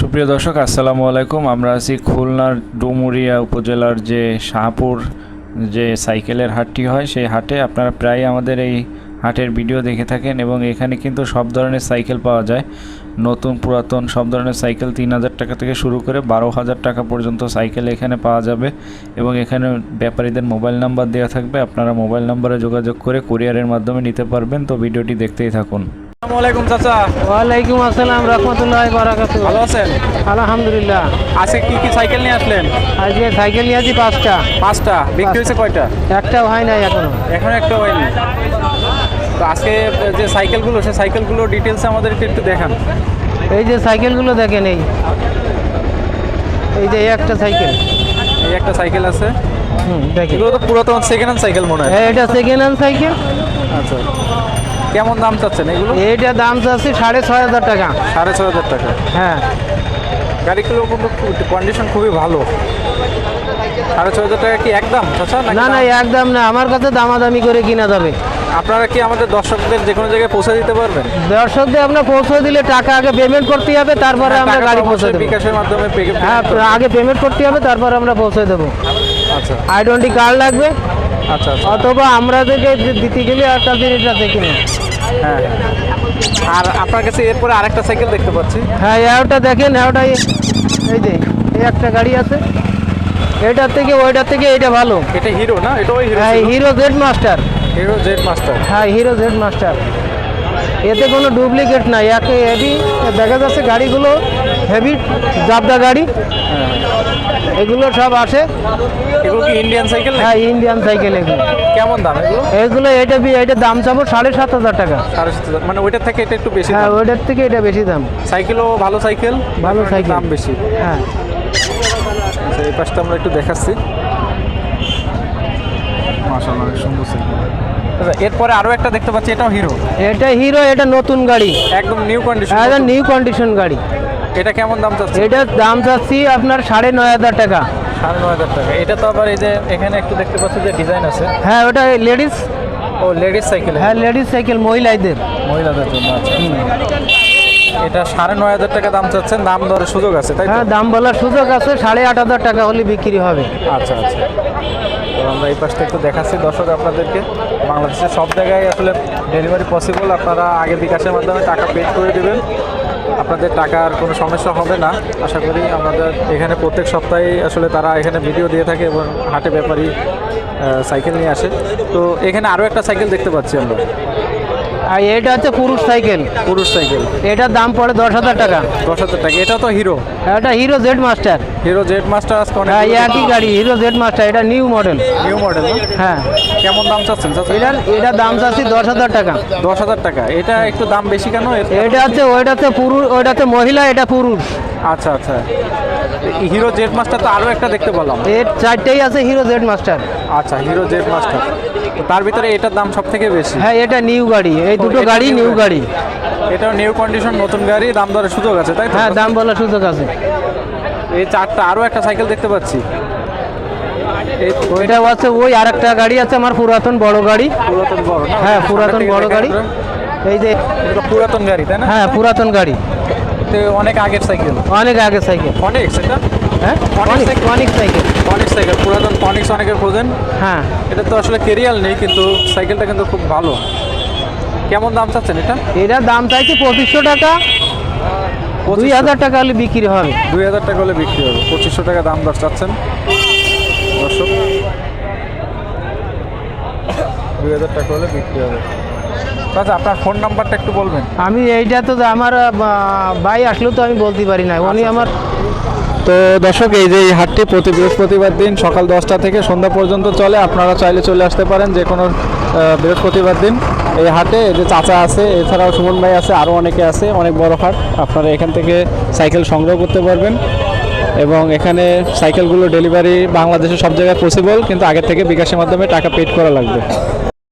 সুপ্রিয় দর্শক, আসসালামু আলাইকুম। আমরা আছি খুলনার ডুমুরিয়া উপজেলার যে শাহপুর যে সাইকেলের হাটটি হয়, সেই হাটে। আপনারা প্রায় আমাদের এই হাটের ভিডিও দেখে থাকেন এবং এখানে কিন্তু সব ধরনের সাইকেল পাওয়া যায়। নতুন, পুরাতন সব ধরনের সাইকেল তিন হাজার টাকা থেকে শুরু করে বারো হাজার টাকা পর্যন্ত সাইকেল এখানে পাওয়া যাবে এবং এখানে ব্যাপারীদের মোবাইল নাম্বার দেওয়া থাকবে। আপনারা মোবাইল নাম্বারে যোগাযোগ করে কুরিয়ারের মাধ্যমে নিতে পারবেন। তো ভিডিওটি দেখতেই থাকুন। আসসালামু আলাইকুম চাচা। ওয়ালাইকুম আসসালাম রহমতুল্লাহ বারাকাতু ভালো আছেন? আলহামদুলিল্লাহ। আজকে কি কি সাইকেল নিয়ে আসলেন? আজকে সাইকেল নিয়ে আছি পাঁচটা। পাঁচটা? বিক্রি হয়েছে কয়টা? একটাও হয় নাই এখনও। এখন একটা হয়নি। তো আজকে যে সাইকেলগুলো সেই সাইকেলগুলো ডিটেলস আমাদেরকে একটু দেখান। এই যে সাইকেলগুলো দেখেন এই। এই যে একটা সাইকেল। এই একটা সাইকেল আছে। হুম দেখেন। এগুলো তো পুরাতন সেকেন্ড হ্যান্ড সাইকেল মনে হয়। এই এটা সেকেন্ড হ্যান্ড সাইকেল। আচ্ছা। কেমন দাম চাচ্ছেন এগুলো? এইটা দাম চাচ্ছি সাড়ে ছয় হাজার টাকা। সাড়ে ছয় হাজার টাকা। হ্যাঁ। গাড়িগুলো কিন্তু কন্ডিশন খুবই ভালো। সাড়ে ছয় হাজার টাকা কি একদম না না দাম? একদম না। আমার কাছে দামাদামি করে কিনা যাবে। আপনারা কি আমাদের দর্শকদের যে কোনো জায়গায় পৌঁছে দিতে পারবেন? দর্শকদের আপনার পৌঁছে দিলে টাকা আগে পেমেন্ট করতে হবে তারপরে আমরা গাড়ি পৌঁছে দেবো। বিকাশের মাধ্যমে হ্যাঁ আগে পেমেন্ট করতে হবে তারপর আমরা পৌঁছে দেবো। আচ্ছা। আইডেন্টি কার্ড লাগবে। আচ্ছা আচ্ছা। অথবা আমাদেরকে দিতে গেলে আর তাদের এটা দেখে নিন হ্যাঁ আর আপনার কাছে এরপরে আরেকটা সাইকেল দেখতে পাচ্ছি। হ্যাঁ ওটা দেখেন ওটা এই যে এই একটা গাড়ি আছে। এটার থেকে ওইটার থেকে এটা ভালো। এটা হিরো না? এটাও হিরো হ্যাঁ Hero Z Master. Hero Z Master. হ্যাঁ হিরো জেড মাস্টার। এতে কোনো ডুপ্লিকেট নাই। একে হেভি দেখা যাচ্ছে গাড়িগুলো হেভি জাবদা গাড়ি। এগুলো সব আসে। এগুলো কি ইন্ডিয়ান সাইকেল হ্যাঁ ইন্ডিয়ান সাইকেল এগুলো। কেমন দাম এগুলো? এগুলো এটা বি- এটা দাম চাবো সাড়ে সাত হাজার টাকা। সাড়ে সাত হাজার। মানে ওইটার থেকে এটা একটু বেশি হ্যাঁ। ওইটার থেকে এটা বেশি দাম। সাইকেলও ভালো সাইকেল ভালো সাইকেল। দাম বেশি। হ্যাঁ। আচ্ছা, এই পাশটা আমরা একটু দেখাচ্ছি। মাশাআল্লাহ সুন্দর সাইকেল আচ্ছা এরপরে আরও একটা দেখতে পাচ্ছি এটাও হিরো এটা হিরো এটা নতুন গাড়ি। একদম নিউ কন্ডিশন এটা নিউ কন্ডিশন গাড়ি। এটা কেমন দাম চাচ্ছে এটার দাম চাচ্ছি আপনার সাড়ে নয় হাজার টাকা। সাড়ে নয় হাজার টাকা। এটা তো আবার এই যে এখানে একটু দেখতে পাচ্ছি যে ডিজাইন আছে। হ্যাঁ ওটা লেডিস। ও লেডিস সাইকেল। হ্যাঁ লেডিস সাইকেল মহিলাদের। মহিলাদের জন্য আচ্ছা এটা সাড়ে নয় হাজার টাকা দাম চাচ্ছেন দাম দরের সুযোগ আছে তাই হ্যাঁ দাম বলার সুযোগ আছে সাড়ে আট হাজার টাকা হলে বিক্রি হবে। আচ্ছা আচ্ছা। তো আমরা এই পাশটা একটু দেখাচ্ছি দর্শক আপনাদেরকে। বাংলাদেশের সব জায়গায় আসলে ডেলিভারি পসিবল আপনারা আগে বিকাশের মাধ্যমে টাকা পে করে দেবেন। আপনাদের টাকার কোনো সমস্যা হবে না। আশা করি আমাদের এখানে প্রত্যেক সপ্তাহে আসলে তারা এখানে ভিডিও দিয়ে থাকে এবং হাটে ব্যাপারী সাইকেল নিয়ে আসে। তো এখানে আরও একটা সাইকেল দেখতে পাচ্ছি আমরা। আর এটা হচ্ছে পুরুষ সাইকেল। পুরুষ সাইকেল। এটার দাম পড়ে দশ হাজার টাকা। দশ হাজার টাকা। এটা তো হিরো। এটা Hero Z Master. Hero Z Master হ্যাঁ একই গাড়ি হিরো জেড মাস্টার এটা নিউ মডেল। নিউ মডেল হ্যাঁ। কেমন দাম চাচ্ছেন এটা এটার দাম চাচ্ছি দশ হাজার টাকা। দশ হাজার টাকা। এটা একটু দাম বেশি কেন? এটা হচ্ছে ওইটাতে পুরুষ ওইটাতে মহিলা এটা পুরুষ। আচ্ছা আচ্ছা। হিরো জেড মাস্টার তো আরও একটা দেখতে পেলাম। এর চারটেই আছে হিরো জেড মাস্টার আচ্ছা হিরো জেড মাস্টার তার ভিতরে এটার দাম সব থেকে বেশি? হ্যাঁ এটা নিউ গাড়ি। এই দুটো গাড়ি নিউ গাড়ি। এটাও নিউ কন্ডিশন নতুন গাড়ি দাম দরের সুযোগ আছে তাই তো? হ্যাঁ দাম বলার সুযোগ আছে। এই চারটা আরও একটা সাইকেল দেখতে পাচ্ছি। ওইটা আছে ওই আর একটা গাড়ি আছে আমার পুরাতন বড় গাড়ি। পুরাতন বড় হ্যাঁ পুরাতন বড় গাড়ি এই যে পুরাতন গাড়ি তাই না? হ্যাঁ পুরাতন গাড়ি। তো অনেক আগের সাইকেল অনেক আগে সাইকেল অনেক সেটা হ্যাঁ? অনেক অনেক সাইকেল। অনেক সাইকেল অনেক সাইকেল পুরাতন অনেক্স অনেকের খোঁজেন। হ্যাঁ। এটা তো আসলে কেরিয়াল নেই কিন্তু সাইকেলটা কিন্তু খুব ভালো। কেমন দাম চাচ্ছেন এটা? এটার দাম চাইছে পঁচিশশো টাকা। দুই হাজার টাকা হলে বিক্রি হবে। দুই হাজার টাকা হলে বিক্রি হবে। পঁচিশশো টাকা দাম দর চাচ্ছেন। দর্শক দুই হাজার টাকা হলে বিক্রি হবে। আচ্ছা আপনার ফোন নাম্বারটা একটু বলবেন। আমি এইটা তো আমার ভাই আসলেও তো আমি বলতে পারি না। উনি আমার তো দর্শক এই যে এই হাটটি প্রতি বৃহস্পতিবার দিন সকাল দশটা থেকে সন্ধ্যা পর্যন্ত চলে। আপনারা চাইলে চলে আসতে পারেন যে কোনো বৃহস্পতিবার দিন। এই হাটে এই যে চাচা আছে এছাড়াও সুমন ভাই আছে আরও অনেকে আছে অনেক বড় হাট। আপনারা এখান থেকে সাইকেল সংগ্রহ করতে পারবেন। এবং এখানে সাইকেলগুলো ডেলিভারি বাংলাদেশের সব জায়গায় পসিবল কিন্তু আগের থেকে বিকাশের মাধ্যমে টাকা পেড করা লাগবে।